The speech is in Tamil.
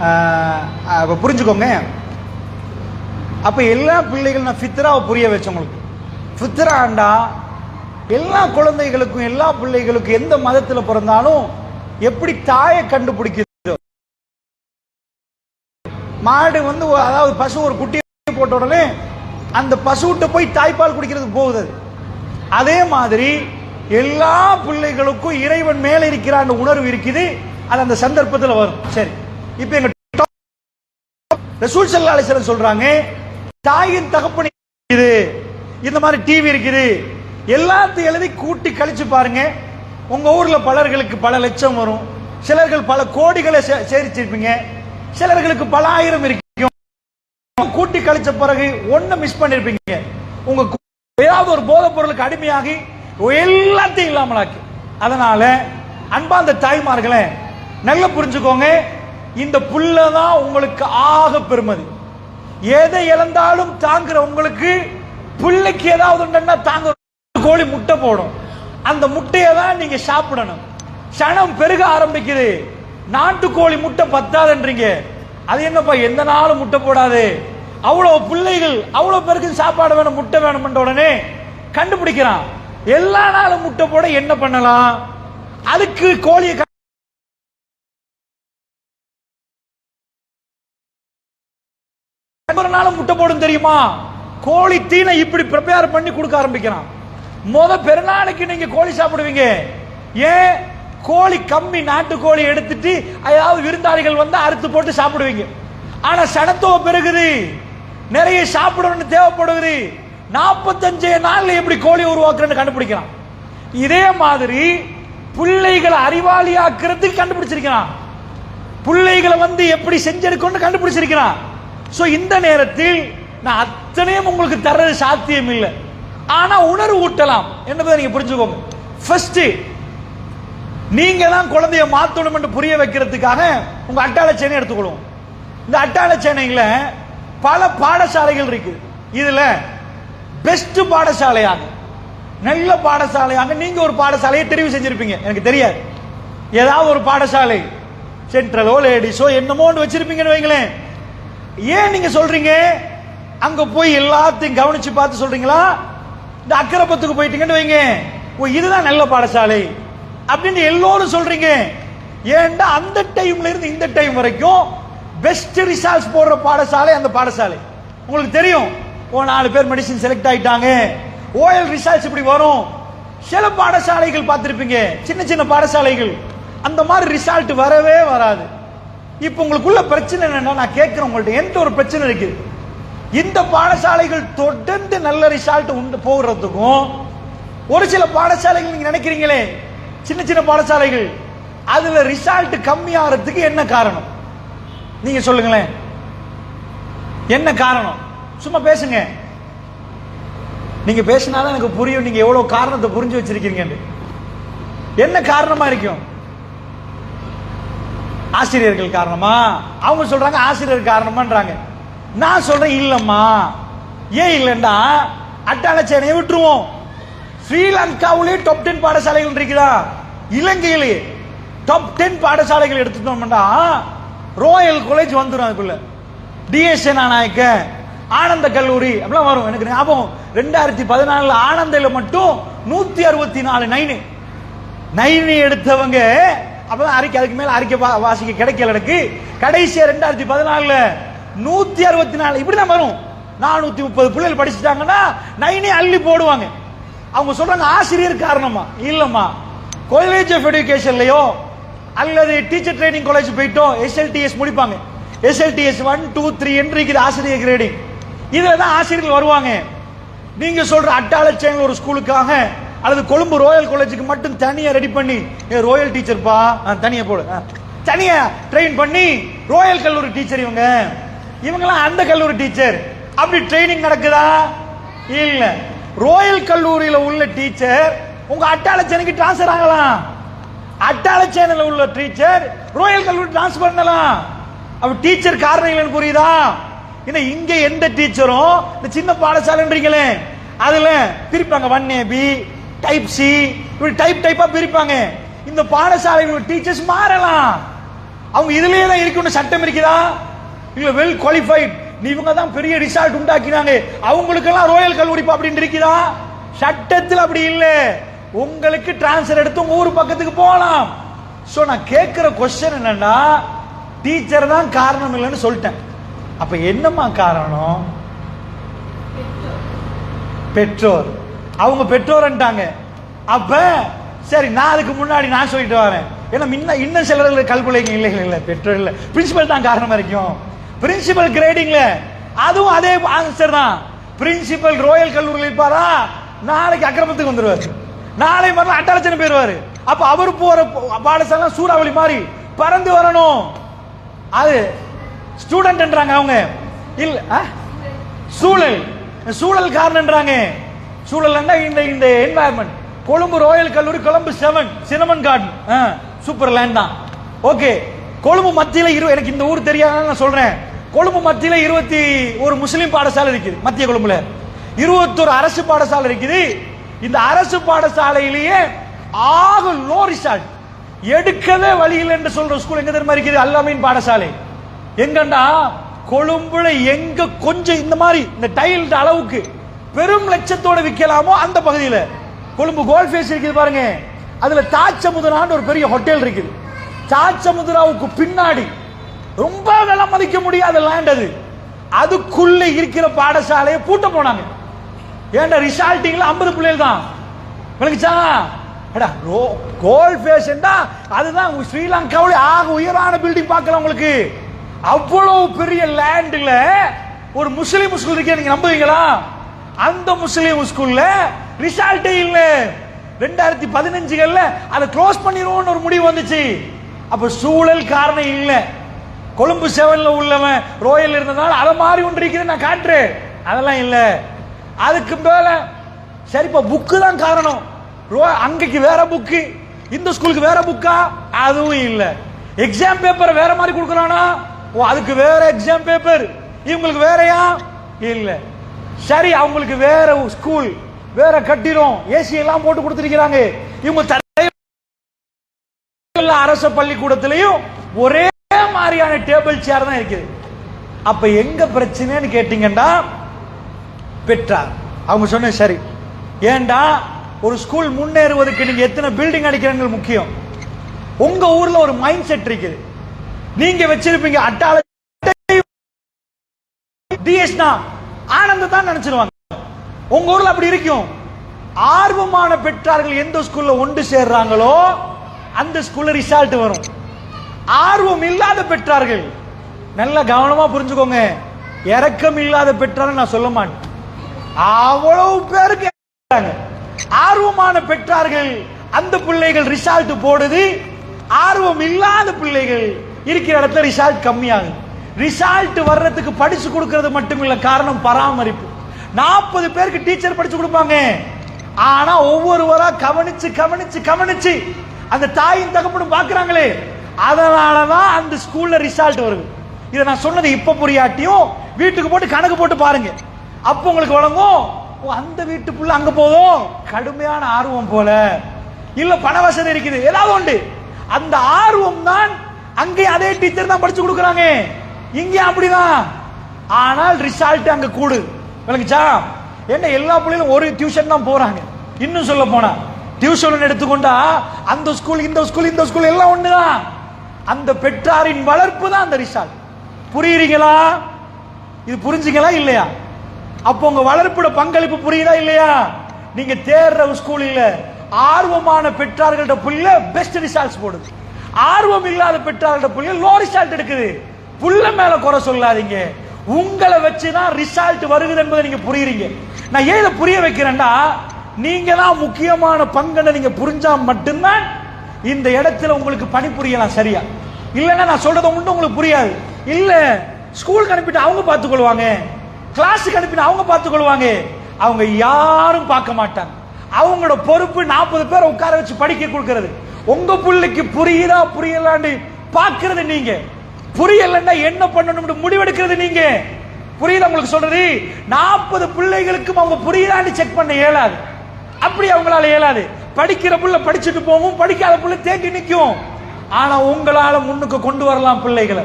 அப்போ புரிஞ்சுக்கோங்க. அப்போ எல்லா பிள்ளைகள் நான் ஃபித்ராவை புரிய வச்சேன் உங்களுக்கு. ஃபித்ராண்டா எல்லா குழந்தைகளுக்கும் எல்லா பிள்ளைகளுக்கும் எந்த மதத்தில் பிறந்தாலும் எப்படி தாயை கண்டுபிடிக்குதோ மாடு வந்து அதாவது பசு ஒரு குட்டி போட்ட உடனே அந்த பசுவிட்ட போய் தாய்ப்பால் குடிக்கிறதுக்கு போகுது அது. அதே மாதிரி எல்லா பிள்ளைகளுக்கும் இறைவன் மேலே இருக்கிற அந்த உணர்வு இருக்குது. அது அந்த சந்தர்ப்பத்தில் வரும். சரி. இப்போ எங்க ரசூல் சல்லா அலிஸ்லாம் சொல்றாங்க. தாயின் தகப்பன் இது. இந்த மாதிரி டிவி இருக்குது. எல்லாத்தையும் எழுதி கூட்டி கழிச்சு பாருங்க. உங்க ஊர்ல பலர்களுக்கு பல லட்சம் வரும். சிலர்கள் பல கோடிகளை சே- சேரிச்சிருப்பீங்க சிலர்களுக்கு பல ஆயிரம் இருக்கும். கூட்டி கழிச்ச பிறகு ஒன்னு மிஸ் பண்ணிருப்பீங்க. உங்க ஏதாவது ஒரு போதைப் பொருளுக்கு அடிமையாகி எல்லாத்தையும் இல்லாமலாக்கி. அதனால அன்பார்ந்த தாய்மார்களே நல்லா புரிஞ்சுக்கோங்க. இந்த புல்ல தான் உங்களுக்கு ஆக பெருமதி எதை இழந்தாலும் தாங்குற உங்களுக்கு புள்ளைக்கு ஏதாவது உண்டுன்னா தாங்க கோழி முட்டை போடும். அந்த முட்டையை தான் நீங்க சாப்பிடணும். சனம் பெருக ஆரம்பிக்குது. நாட்டுக்கோழி முட்டை பத்தாதுன்றீங்க. அது என்னப்பா எந்த நாளும் முட்டை போடாது. அவ்வளவு பிள்ளைகள் அவ்வளவு பேருக்கு சாப்பாடு வேணும் முட்டை வேணும்ன்ற உடனே கண்டுபிடிக்கிறான். எல்லா நாளும் முட்டை போட என்ன பண்ணலாம்? அதுக்கு கோழியை க- நாளும் முட்டை போடும் தெரியுமா? கோழி தீனை இப்படி ப்ரிப்பேர் பண்ணி கொடுக்க ஆரம்பிக்கிறான். முத பெருநாளைக்கு நீங்க கோழி சாப்பிடுவீங்க. ஏன்? கோழி கம்மி நாட்டு கோழி எடுத்துட்டு அதாவது விருந்தாளிகள் வந்து அறுத்து போட்டு சாப்பிடுவீங்க. ஆனா சனத்துவம் பெருகுது. நிறைய சாப்பிடணும்னு தேவைப்படுது நாற்பத்தஞ்சு நாள்ல எப்படி கோழி உருவாக்குறேன்னு கண்டுபிடிக்கிறான். இதே மாதிரி பிள்ளைகளை அறிவாளியாக்குறதுக்கு கண்டுபிடிச்சிருக்கிறான். பிள்ளைகளை வந்து எப்படி செஞ்செடுக்கணும்னு கண்டுபிடிச்சிருக்கிறான். சோ இந்த நேரத்தில் நான் அத்தனையும் உங்களுக்கு தர்றது சாத்தியம் இல்லை. ஆனா உணர்வு ஊட்டலாம். என்பதை நீங்க புரிஞ்சுக்கோங்க. ஃபர்ஸ்ட் நீங்க தான் குழந்தைய மாத்தணும் என்று புரிய வைக்கிறதுக்காக உங்க அட்டாள சேனை எடுத்துக்கொள்வோம். இந்த அட்டாள சேனையில பல பாடசாலைகள் இருக்கு. இதுல பெஸ்ட் பாடசாலையாக நல்ல பாடசாலையாக நீங்க ஒரு பாடசாலையை தெரிவு செஞ்சிருப்பீங்க. எனக்கு தெரியாது. ஏதாவது ஒரு பாடசாலை சென்ட்ரலோ லேடிஸோ என்னமோன்னு வச்சிருப்பீங்கன்னு வைங்களேன். ஏன் நீங்க சொல்றீங்க? அங்க போய் எல்லாத்தையும் கவனிச்சு பார்த்து சொல்றீங்களா? இந்த அக்கரப்பத்துக்கு போயிட்டீங்கன்னு வைங்க. ஓ இதுதான் நல்ல பாடசாலை அப்படின்னு எல்லோரும் சொல்றீங்க. ஏன்டா அந்த டைம்ல இருந்து இந்த டைம் வரைக்கும் பெஸ்ட் ரிசல்ட்ஸ் போடுற பாடசாலை அந்த பாடசாலை. உங்களுக்கு தெரியும். ஓ நாலு பேர் மெடிசின் செலக்ட் ஆயிட்டாங்க. ஓஎல் ரிசல்ட்ஸ் இப்படி வரும். சில பாடசாலைகள் பார்த்துருப்பீங்க. சின்ன சின்ன பாடசாலைகள். அந்த மாதிரி ரிசல்ட் வரவே வராது. இப்போ உங்களுக்குள்ள பிரச்சனை என்னன்னா நான் கேட்கிறேன் உங்கள்ட்ட எந்த ஒரு பிரச்சனை இருக்கு? இந்த பாடசாலைகள் தொடர்ந்து நல்ல ரிசல்ட் உண்டு போகிறதுக்கும் ஒரு சில பாடசாலைகள் நீங்க நினைக்கிறீங்களே சின்ன சின்ன பாடசாலைகள் அதுல ரிசல்ட் கம்மியாகிறதுக்கு என்ன காரணம்? நீங்க சொல்லுங்களேன். என்ன காரணம்? சும்மா பேசுங்க. நீங்க பேசினாதான் எனக்கு புரியும் நீங்க எவ்வளவு காரணத்தை புரிஞ்சு வச்சிருக்கீங்கன்னு. என்ன காரணமா இருக்கும்? ஆசிரியர்கள் காரணமா? அவங்க சொல்றாங்க ஆசிரியர் காரணமான்றாங்க. நான் சொல்றேன் இல்லம்மா. ஏன் இல்லைன்னா அட்டாள சேனையை விட்டுருவோம். ஸ்ரீலங்காவிலேயே டாப் டென் பாடசாலைகள் இருக்குதா இலங்கையிலே டாப் டென் பாடசாலைகள் எடுத்துட்டோம்னா ரோயல் காலேஜ் வந்துடும் அதுக்குள்ள. டிஎஸ் நாயக்க ஆனந்த கல்லூரி அப்படிலாம் வரும். எனக்கு ஞாபகம் ரெண்டாயிரத்தி பதினாலுல ஆனந்தையில் மட்டும் நூத்தி அறுபத்தி நாலு நைனு நைனு எடுத்தவங்க அப்பதான் அறிக்கை அதுக்கு மேல அறிக்கை வா- வாசிக்க கிடைக்கல எனக்கு. கடைசியா ரெண்டாயிரத்தி பதினாலுல நூத்தி அறுபத்தி நாலு இப்படிதான் வரும். நானூத்தி முப்பது பிள்ளைகள் படிச்சுட்டாங்கன்னா நைனே அள்ளி போடுவாங்க. அவங்க சொல்றாங்க ஆசிரியர் காரணமா? இல்லம்மா. காலேஜ் ஆஃப் எஜுகேஷன்லயோ அல்லது டீச்சர் ட்ரைனிங் காலேஜ் போயிட்டோ எஸ்எல்டிஎஸ் முடிப்பாங்க. எஸ்எல்டிஎஸ் ஒன் டூ த்ரீ என்று இருக்குது ஆசிரியர் கிரேடிங் இதுல தான் ஆசிரியர்கள் வருவாங்க. நீங்க சொல்ற அட்டாள ஒரு ஸ்கூலுக்காக அல்லது கொழும்பு ரோயல் காலேஜுக்கு மட்டும் தனியா ரெடி பண்ணி ஏ ரோயல் டீச்சர்ப்பா தனியா போடு. தனியாக தனியா ட்ரெயின் பண்ணி ரோயல் கல்லூரி டீச்சர் இவங்க. இவங்கெல்லாம் அந்த கல்லூரி டீச்சர் அப்படி ட்ரைனிங் நடக்குதா? இல்ல. ரோயல் கல்லூரியில உள்ள டீச்சர் உங்க அட்டாளச்சேனுக்கு டிரான்ஸ்ஃபர் ஆகலாம். அட்டாளச்சேனில் உள்ள டீச்சர் ரோயல் கல்லூரி டிரான்ஸ்ஃபர் பண்ணலாம். அப்ப டீச்சர் காரணம் இல்லைன்னு புரியுதா? ஏன்னா இங்க எந்த டீச்சரும் இந்த சின்ன பாடசாலைன்றீங்களே அதுல பிரிப்பாங்க. ஒன் ஏபி டைப் சி இப்படி டைப் டைப்பா பிரிப்பாங்க. இந்த பாடசாலைகள் டீச்சர்ஸ் மாறலாம். அவங்க இதுலயே தான் இருக்கணும் சட்டம் இருக்குதா? இல்ல வெல் குவாலிஃபைட் நீ இவங்க தான் பெரிய ரிசால்ட் உண்டாக்கினாங்க. அவங்களுக்கெல்லாம் ரோயல் கல்லூரி அப்படின்னு இருக்குதா? சட்டத்தில் அப்படி இல்ல. உங்களுக்கு டிரான்ஸ்ஃபர் எடுத்து உங்க ஊர் பக்கத்துக்கு போகலாம். சோ நான் கேட்கிற கொஸ்டின் என்னன்னா டீச்சர் தான் காரணம் இல்லைன்னு சொல்லிட்டேன். அப்ப என்னம்மா காரணம்? பெற்றோர். அவங்க பெற்றோர்ன்ட்டாங்க. அப்ப சரி நான் அதுக்கு முன்னாடி நான் சொல்லிட்டு வரேன். ஏன்னா முன்ன இன்னும் சிலர்கள் கல்குலைங்க இல்லை இல்லை இல்லை பெற்றோர் இல்லை. பிரின்சிபல் தான் காரணம் இருக்கும் பிரின்சிபல் கிரேடிங்ல அதுவும் அதே ஆன்சர் தான். பிரின்சிபல் ரோயல் கல்லூரியில் இருப்பாரா? நாளைக்கு அக்கிரமத்துக்கு வந்துடுவார் நாளை மறுநாள் அட்டாலட்சணை போயிருவார் அப்ப அவர் போற பாடசாலை சூறாவளி மாதிரி பறந்து வரணும். அது ஸ்டூடெண்ட்ன்றாங்க அவங்க. இல்ல ஆ? சூழல். சூழல் காரணம்ன்றாங்க சூழல் இந்த இந்த என்வாயர்மெண்ட் கொழும்பு ரோயல் கல்லூரி Colombo seven cinnamon garden super land தான். ஓகே கொழும்பு மத்தியில் இரு எனக்கு இந்த ஊர் தெரியாத நான் சொல்றேன். கொழும்பு மத்தியில் இருபத்தி ஒரு முஸ்லீம் பாடசாலை இருக்குது மத்திய கொழும்புல. இருபத்தொரு அரசு பாடசாலை இருக்குது. இந்த அரசு பாடசாலையிலேயே ஆக லோ ரிசார்ட் எடுக்கவே வழி இல்லை என்று சொல்ற ஸ்கூல் எங்க தெரியுமா இருக்குது? அல்லாமீன் பாடசாலை. எங்கண்டா? கொழும்புல எங்க கொஞ்சம் இந்த மாதிரி இந்த டைல் அளவுக்கு பெரும் லட்சத்தோட விற்கலாமோ அந்த பகுதியில். கொழும்பு கோல்ட் ஃபேஸ் இருக்குது பாருங்க. அதுல தாச்சமுதுரான்னு ஒரு பெரிய ஹோட்டல் இருக்குது. தாச்சமுதுராவுக்கு பின்னாடி ரொம்ப விலை மதிக்க முடியாத லேண்ட் அது. அதுக்குள்ள இருக்கிற பாடசாலையை பூட்ட போனாங்க. ஏன்டா ரிசால்ட்டிங்கில் ஐம்பது பிள்ளைகள் தான். விளங்குச்சா? எடா ரோ கோல் ஃபேஷன்டா அதுதான் உங்க ஆக உயரான பில்டிங் பார்க்கலாம் உங்களுக்கு. அவ்வளோ பெரிய லேண்டில் ஒரு முஸ்லீம் ஸ்கூல் இருக்கே நீங்க நம்புவீங்களா? அந்த முஸ்லீம் ஸ்கூல்ல ரிசால்ட்டே இல்ல. ரெண்டாயிரத்தி பதினஞ்சுகள்ல அதை க்ளோஸ் பண்ணிடுவோம்னு ஒரு முடிவு வந்துச்சு. அப்ப சூழல் காரணம் இல்ல. கொழும்பு செவன்ல உள்ளவன் ரோயல் இருந்ததால அதை மாதிரி ஒன்று இருக்குது நான் காட்டுறேன். அதெல்லாம் இல்ல. அதுக்கு மேல சரி இப்ப புக்கு தான் காரணம். ரோ அங்கக்கு வேற புக்கு இந்த ஸ்கூலுக்கு வேற புக்கா அதுவும் இல்ல. எக்ஸாம் பேப்பர் வேற மாதிரி கொடுக்குறானா? ஓ அதுக்கு வேற எக்ஸாம் பேப்பர் இவங்களுக்கு வேறயா? இல்லை. சரி அவங்களுக்கு வேற ஸ்கூல் வேற கட்டிடம் ஏசி எல்லாம் போட்டு கொடுத்திருக்கிறாங்க. இவங்க தரை அரசு பள்ளிக்கூடத்திலையும் ஒரே மாதிரியான டேபிள் சேர் தான் இருக்குது. அப்ப எங்க பிரச்சனைன்னு கேட்டீங்கன்னா பெற்றார். அவங்க சொன்ன சரி. ஏன்டா ஒரு ஸ்கூல் முன்னேறுவதற்கு நீங்க எத்தனை பில்டிங் அடிக்கிறீங்க முக்கியம். உங்க ஊர்ல ஒரு மைண்ட் செட் இருக்குது. நீங்க வச்சிருப்பீங்க அட்டாள. டிஎஸ்னா ஆனந்த தான் நினைச்சிருவாங்க. உங்க ஊர்ல அப்படி இருக்கும். ஆர்வமான பெற்றார்கள் எந்த ஸ்கூல்ல ஒன்று சேர்றாங்களோ அந்த ஸ்கூல்ல ரிசல்ட் வரும். ஆர்வம் இல்லாத பெற்றார்கள். நல்ல கவனமா புரிஞ்சுக்கோங்க. இறக்கம் இல்லாத பெற்றார்கள் நான் சொல்ல மாட்டேன். அவ்வளவு பேருக்கு ஆர்வமான பெற்றார்கள் அந்த பிள்ளைகள் ரிசல்ட் போடுது. ஆர்வம் இல்லாத பிள்ளைகள் இருக்கிற இடத்துல ரிசல்ட் கம்மியாகும் ரிசல்ட் வர்றதுக்கு படிச்சு கொடுக்கறது மட்டும் இல்ல காரணம் பராமரிப்பு. நாற்பது பேருக்கு டீச்சர் படிச்சு கொடுப்பாங்க. ஆனா ஒவ்வொருவரா கவனிச்சு கவனிச்சு கவனிச்சு அந்த தாயின் தகப்பனும் பாக்குறாங்களே அதனாலதான் அந்த ஸ்கூல்ல ரிசல்ட் வருது. இதை நான் சொன்னது இப்ப புரியாட்டியும் வீட்டுக்கு போட்டு கணக்கு போட்டு பாருங்க. அப்போ உங்களுக்கு வழங்கும். ஓ, அந்த வீட்டு புள்ள அங்க போதும். கடுமையான ஆர்வம் போல. இல்ல பண வசதி இருக்குது. ஏதாவது உண்டு. அந்த ஆர்வம் தான் அங்கே அதே டீச்சர் தான் படிச்சு கொடுக்குறாங்க. இங்கே அப்படிதான். ஆனால் ரிசல்ட் அங்க கூடு. விளங்குச்சா? என்ன எல்லா பிள்ளைகளும் ஒரு டியூஷன் தான் போறாங்க. இன்னும் சொல்ல போனா டியூஷன் எடுத்துக்கொண்டா அந்த ஸ்கூல் இந்த ஸ்கூல் இந்த ஸ்கூல் எல்லாம் ஒண்ணுதான். அந்த பெற்றாரின் வளர்ப்பு தான் அந்த ரிசால்ட் புரியுறீங்களா? இது புரிஞ்சுங்களா இல்லையா? அப்போ உங்க வளர்ப்போட பங்களிப்பு புரியுதா இல்லையா? நீங்க தேர்ற ஸ்கூல் இல்ல ஆர்வமான பெற்றார்கள்ட்ட புள்ள பெஸ்ட் ரிசால்ட்ஸ் போடுது. ஆர்வம் இல்லாத பெற்றார்கள்ட்ட புள்ள லோ ரிசால்ட் எடுக்குது. புள்ள மேல குறை சொல்லாதீங்க. உங்களை வச்சு தான் ரிசல்ட் வருகுது என்பதை நீங்க புரியுறீங்க. நான் ஏன் இதை புரிய வைக்கிறேன்னா நீங்க தான் முக்கியமான பங்கனை நீங்க புரிஞ்சா மட்டும்தான் இந்த இடத்துல உங்களுக்கு பணி புரியலாம் சரியா? இல்லைன்னா நான் சொல்றதை ஒன்றும் உங்களுக்கு புரியாது. இல்ல ஸ்கூலுக்கு அனுப்பிட்டு அவங்க பார்த்துக்கொள்வாங்க. கிளாஸுக்கு அனுப்பிட்டு அவங்க பார்த்துக்கொள்வாங்க. அவங்க யாரும் பார்க்க மாட்டாங்க. அவங்களோட பொறுப்பு நாற்பது பேரை உட்கார வச்சு படிக்க கொடுக்கறது. உங்க பிள்ளைக்கு புரியுதா புரியலான்னு பார்க்கறது நீங்க. புரியலன்னா என்ன பண்ணணும்னு முடிவெடுக்கிறது நீங்க. புரியுதா உங்களுக்கு சொல்றது? நாற்பது பிள்ளைகளுக்கும் அவங்க புரியுதான்னு செக் பண்ண இயலாது. அப்படி அவங்களால இயலாது. படிக்கிற புள்ள படிச்சுட்டு போகும் படிக்காத புள்ள தேங்கி நிற்கும் ஆனா உங்களால முன்னுக்கு கொண்டு வரலாம் பிள்ளைகளை.